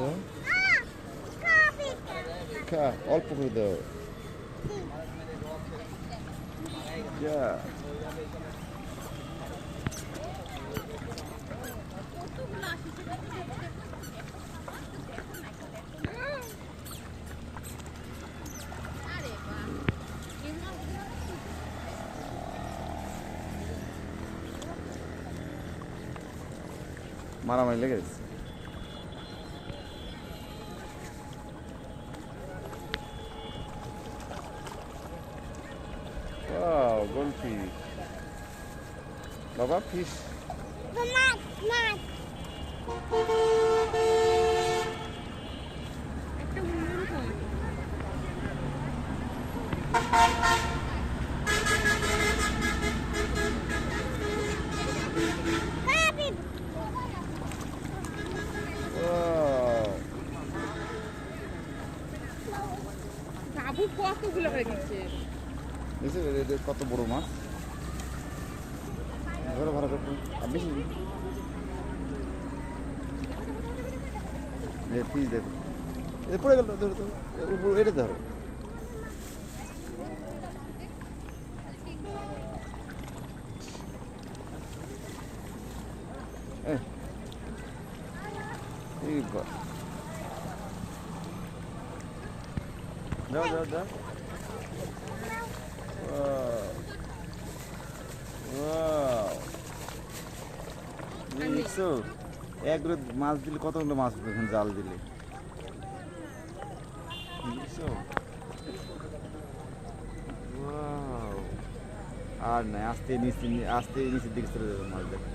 দাও খা অল্প করে দাও। যা। মারামারি লেগে গেছে। Wow, goldfish. বাবা ফিশ একটা অন্যরকম বাবু কতগুলো হয়ে গেছে। কত বড় মাছ ধরো ভালো করে আর বেশি ফিস দেখো এ পড়ে গেল ধরো তো উপর এটা ধরো এ, এই বা- দেখছ এক মাছ দিলে কতগুলো মাছ দেখুন জাল দিলে? আর নাই, আস্তে নিচে আস্তে নিচের দিকে চলে যাবে মাছ দেখো